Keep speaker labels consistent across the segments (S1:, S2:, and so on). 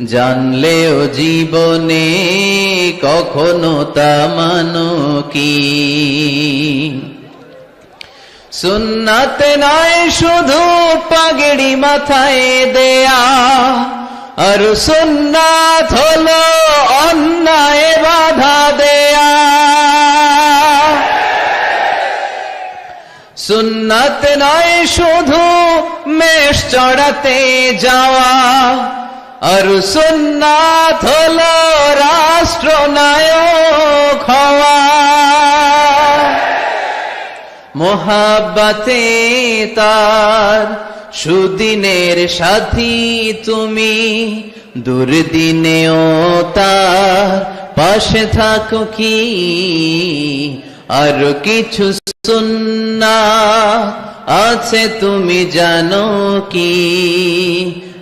S1: জানলেও জীবনে কখনো তা মানো কি? সুন্নাত নয় শুধু পাগড়ি মাথায় দেয়া, আর সুন্নাত হলো অন্যায় বাধা দেয়া। সুন্নাত নয় শুধু মেষ চড়াতে যাওয়া আর সুন্নাত হলো রাষ্ট্রনায়ক হওয়া। মোহাব্বাতে তার সুদিনের সাথী তুমি, দুর্দিনেও তার পাশে থাকো কি? আর কিছু সুন্না আছে তুমি জানো কি?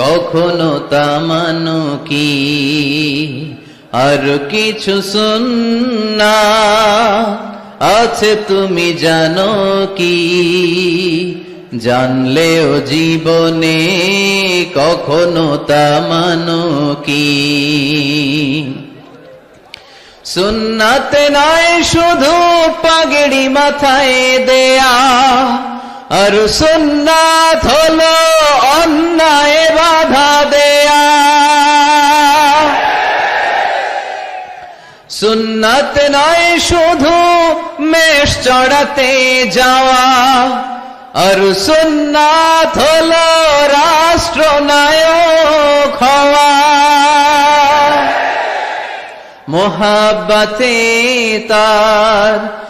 S1: কখনো তা মানো কি? আর কিছু সুন্না আছে তুমি জানো কি? জানলেও জীবনে কখনো তা মানো কি? সুন্নাত নয় শুধু পাগড়ি মাথায় দেয়া। আর সুন্নাত হলো অন্যায় বাধা দেয়া। সুন্নাত নয়, শুধু মেষ চড়াতে যাওয়া। আর সুন্নাত হলো রাষ্ট্রনায়ক হওয়া। মোহাব্বাতে তার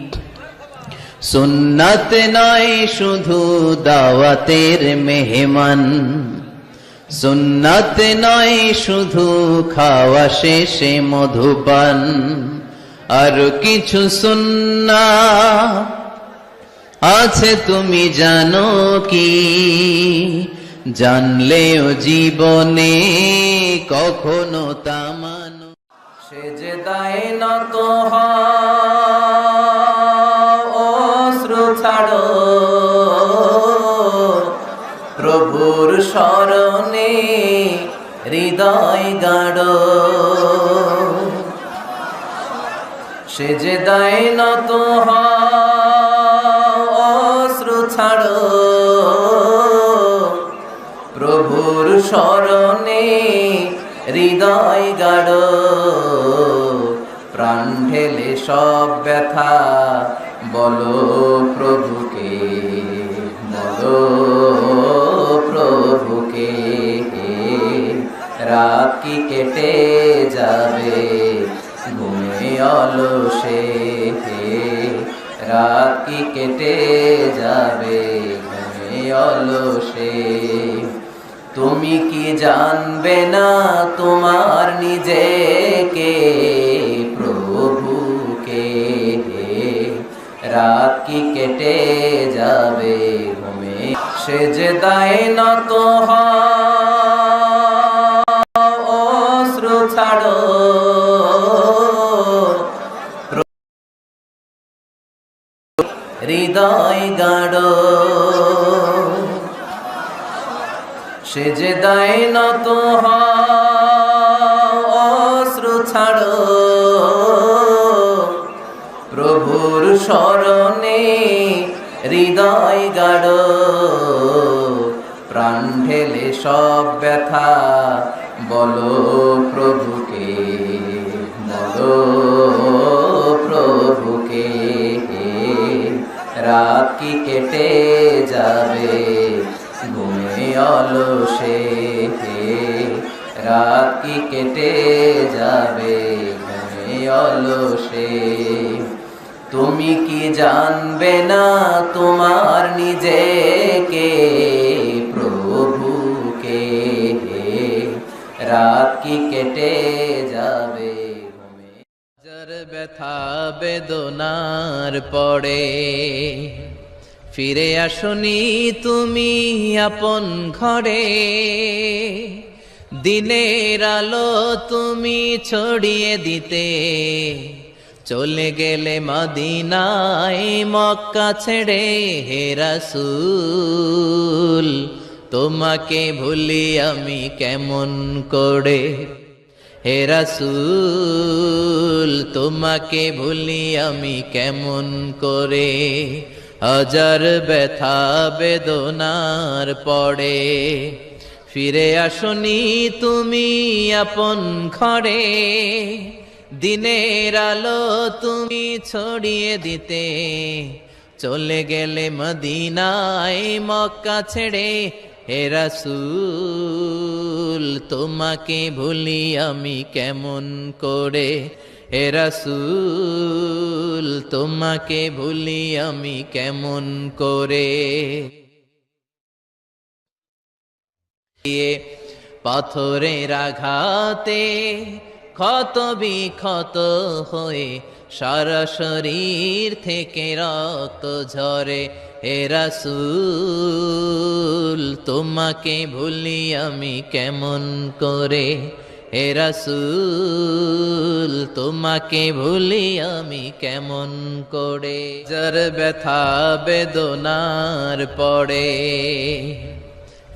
S1: সুন্নাত নয় শুধু দাওয়াতের মেহমান। সুন্নাত নয় শুধু খাওয়া শেষে মধুপান। আর কিছু সুন্না আছে, তুমি জানো কি? জানলেও জীবনে কখনো তা মানো সে যে দায় নত অশ্রু ছাড়ো প্রভুর স্মরণে হৃদয় গাড়ো সে যে দায় নত অশ্রু ছাড়ো। প্রভুর স্মরণে হৃদয় গাড়ো প্রাণ ঢেলে সব ব্যথা বলো প্রভুকে বলো প্রভুকে, রাত কি কেটে যাবে, ঘুমে অলসে, রাত কি কেটে যাবে, ঘুমে অলসে। তুমি কি জানবে না তোমার নিজেকে রাত কি কেটে যাবে ঘুমে। সে যে দায় নত অশ্রু ছাড়ো। হৃদয় গাড়ো সে যে দায় নত অশ্রু হৃদয় গাড়ো প্রাণ ঢেলে সব ব্যথা। বলো প্রভুকে বলো প্রভুকে। রাত কি কেটে যাবে? ঘুমে অলসে। রাত কি কেটে যাবে? ঘুমে অলসে। তুমি কি জানবে না তোমার নিজেকে, প্রভুকে? রাত কি কেটে যাবে ব্যথা বেদনার পড়ে। ফিরে আসনি তুমি আপন ঘরে। দিনের আলো তুমি ছড়িয়ে দিতে। চলে গেলে মদিনায় মক্কা ছেড়ে হে রাসূল, তোমাকে ভুলি আমি কেমন করে? হে রাসূল, তোমাকে ভুলি আমি কেমন করে? হাজার ব্যথা বেদনার পড়ে ফিরে আসনি তুমি আপন ঘরে। দিনের আলো তুমি ছড়িয়ে দিতে। চলে গেলে মদিনায় মক্কা ছেড়ে হে রাসূল, তোমাকে ভুলি আমি কেমন করে? হে রাসূল, তোমাকে ভুলি আমি কেমন করে? পাথরের আঘাতে ক্ষত বিক্ষত হয়ে সারা শরীর থেকে রক্ত ঝরে। হে রাসূল, তোমাকে ভুলি আমি কেমন করে? হে রাসূল, তোমাকে ভুলি আমি কেমন করে? যার ব্যথা বেদনার পড়ে।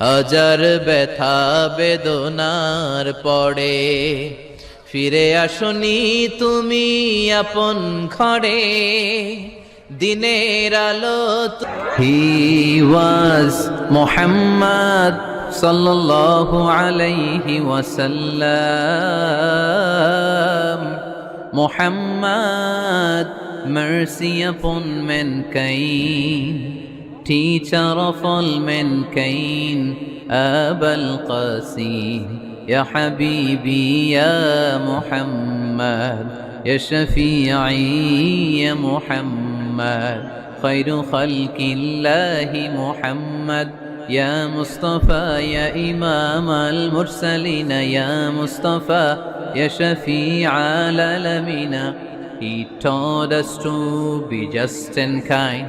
S1: হাজার ব্যথা বেদনার পড়ে। ফিরে আসনি তুমি আপন ঘরে দিনের আলো হি ওয়াজ মোহাম্মদ সাল্লাল্লাহু আলাইহি ওয়াসাল্লাম। Muhammad, mercy upon mankind, تيتر فالمنكين أبا القاسين يا حبيبي يا محمد يا شفيعي يا محمد خير خلق الله محمد يا مصطفى يا إمام المرسلين يا مصطفى يا شفيع العالمين He taught us to be just and kind.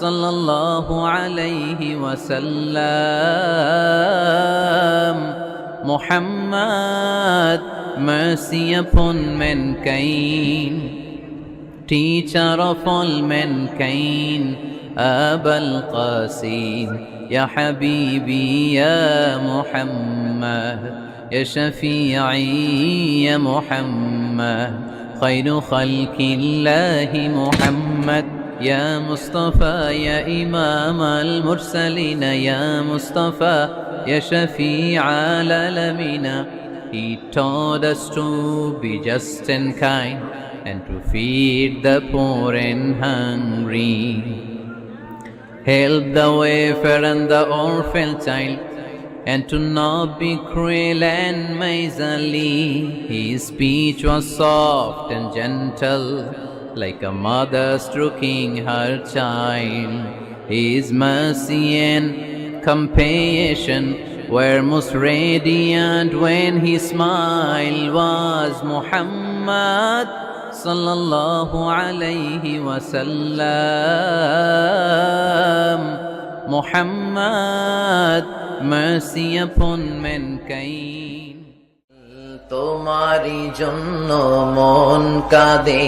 S1: صلى الله عليه
S2: وسلم. محمد mercy upon mankind. Teacher of all mankind. أبا القاسم يا حبيبي يا محمد يا شفيعي يا محمد خير خلق الله محمد يا مصطفى يا إمام المرسلين يا مصطفى يا شفيع العالمين He taught us to be just and kind and to feed the poor and hungry help the wafer and the orphan child, and to not be cruel and miserly. His speech was soft and gentle, like a mother stroking her child. His mercy and compassion were most radiant when his smile was Muhammad sallallahu alayhi wasallam. Muhammad, mercy upon mankind.
S1: তোমারই জন্য মন কাঁদে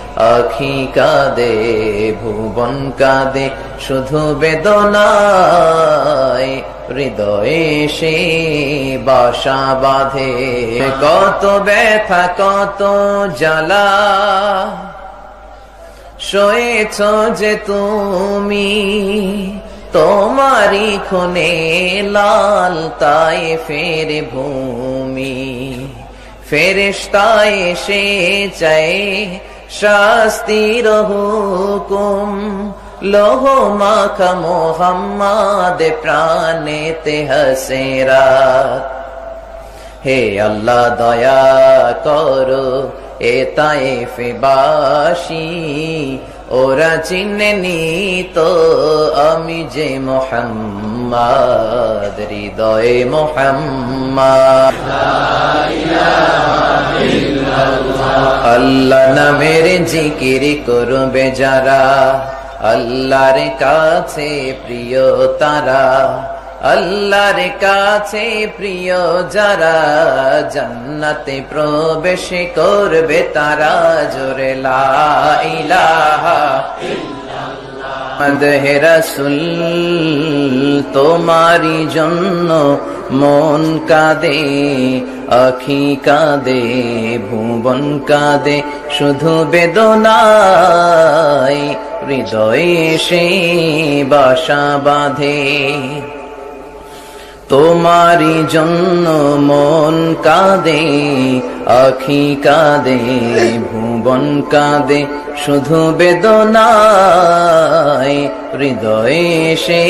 S1: আখি কাঁদে, ভুবন কাঁদে, শুধু বেদনায় হৃদয়ে সে বাসা বাঁধে। কত ব্যথা, কত জ্বালা শোয়েছ যে তুমি তোমারি খুনে লাল তাই ফের ভূমি। ফেরেশতায় সে চাই শাস্তির হুকুম লোহ মাখা মোহাম্মদ প্রাণেতে হসেরা হে আল্লাহ দয়া করো এ তাইফে বাসি ওরা চিনেনি তো আমি যে মোহাম্মদ, হৃদয়ে মোহাম্মদ। আল্লাহ নামের জিকির করবে যারা, আল্লাহর কাছে প্রিয় তারা। আল্লাহর কাছে প্রিয় যারা জান্নাতে প্রবেশ করবে তারা জোরে লা ইলাহা হে তোমারি জন্য মন কাঁদে, আখি কাঁদে, ভুবন কাঁদে, শুধু বেদনায় হৃদয়ে সে বাসা বাঁধে। তোমারি জন্য মন কাঁদে, আখি কাঁদে, ভুবন কাঁদে, শুধু বেদনায় হৃদয়ে সে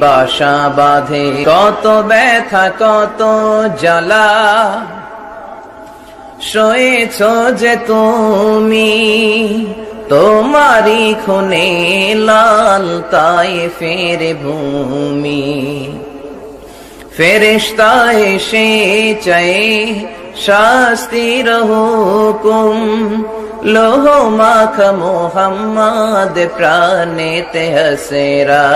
S1: বাসা বাঁধে। কত ব্যথা, কত জ্বালা শোয়েছ যে তুমি তোমারি খুনে লাল তাই ফের ভূমি। ফেরিস্তা এসে চাই শাস্তির হুকুম। লোহ মাখ মোহাম্মদ প্রাণেতে হসেরা,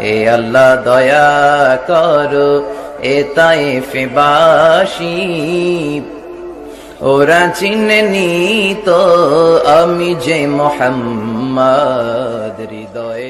S1: হে আল্লাহ দয়া করো এ তাইফে বাসী। ওরা চিনেনি তো আমি যে মোহাম্মদ হৃদয়ে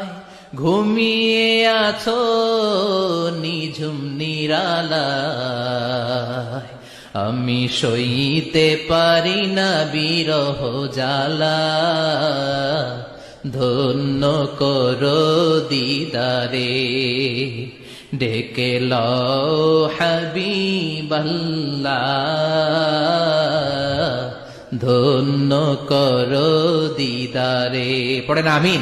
S2: ঘুমিয়ে আছো, নিঝুম নিরালায়। আমি সইতে পারি না বিরহ জ্বালা। ধন্য করো দিদারে, ডেকে লও হাবিবাল্লাহ। ধন্য করো দিদারে পড়েন আমিন।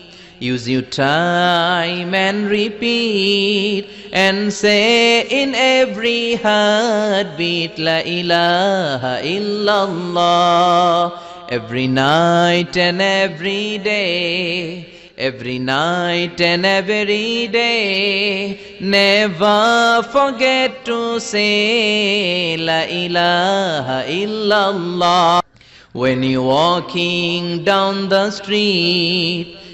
S2: Use your time and repeat and say in every heartbeat La ilaha illallah every night and every day every night and every day never forget to say La ilaha illallah when you're walking down the street,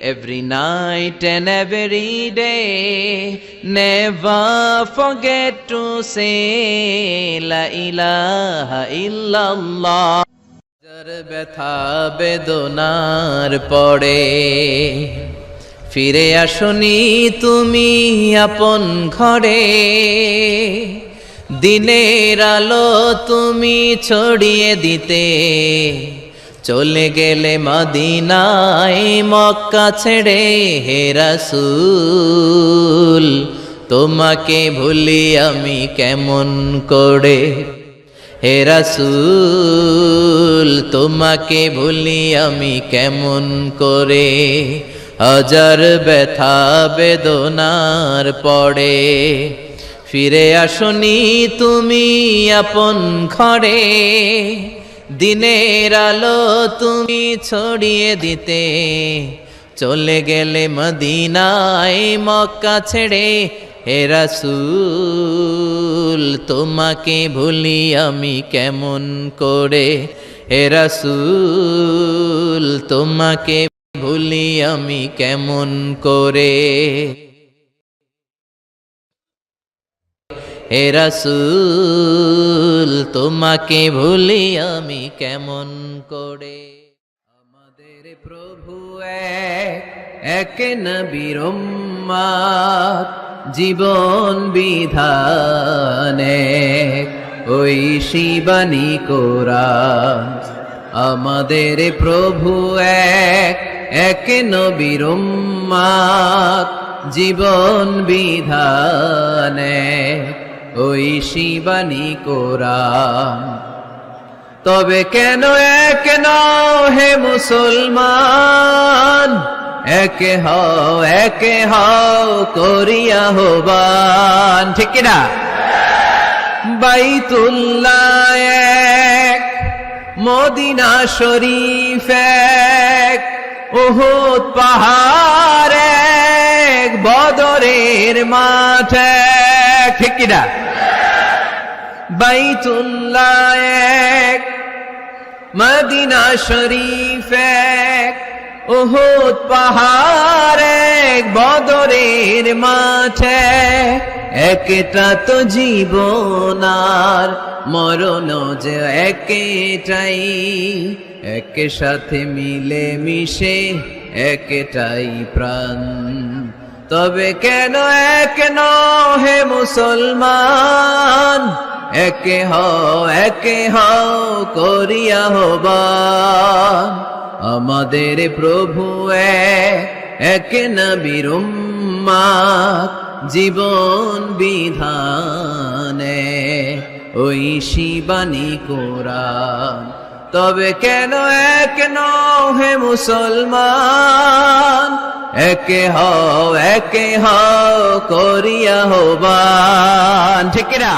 S2: every night and every day, never forget to say La ilaha illallah. যার ব্যথা বেদনার পড়ে ফিরে আসনি তুমি আপন ঘরে দিনের আলো তুমি ছড়িয়ে দিতে চলে গেলে মদিনায় মক্কা ছেড়ে হে তোমাকে ভুলি আমি কেমন করে? হে তোমাকে ভুলি আমি কেমন করে? হাজার ব্যথা বেদনার পড়ে ফিরে আসনি তুমি আপন ঘরে। দিনের আলো তুমি ছড়িয়ে দিতে। চলে গেলে মদিনায় মক্কা ছেড়ে, হে রাসূল, তোমাকে ভুলি আমি কেমন করে? হে রাসূল, তোমাকে ভুলি আমি কেমন করে? হে রাসূল, তোমাকে ভুলি আমি কেমন করে? আমাদের প্রভু এক নবীর জীবন বিধানে ওই শিবানী কোরআন, আমাদের প্রভু এক এক নবীর জীবন বিধানে ওই শিবানী কোরআন। তবে কেন এক হে মুসলমান? একে হও একে হও করিয়া হবান। ঠিক কিনা? বাইতুল্লাহ এক, মদিনা শরীফ এক উহুদ পাহাড় এক বদরের মাঠ। এক ঠিক কিনা? বাইতুল্লাহ এক, মদিনা শরীফ এক ওহুদ পাহাড়ে বদরের মাঠে। একটা তো জীবন আর মরণ যে একটাই, একে সাথে মিলে মিশে একটাই প্রাণ। তবে কেন এক হে মুসলমান? একে হও একে হও করিয়া হবান। আমাদের প্রভু এক, এক নবীর জীবন বিধানে। ওই শিবানী কোরআন। তবে কেন এক ন হে মুসলমান? একে হও একে হও করিয়া হবান ঠিক না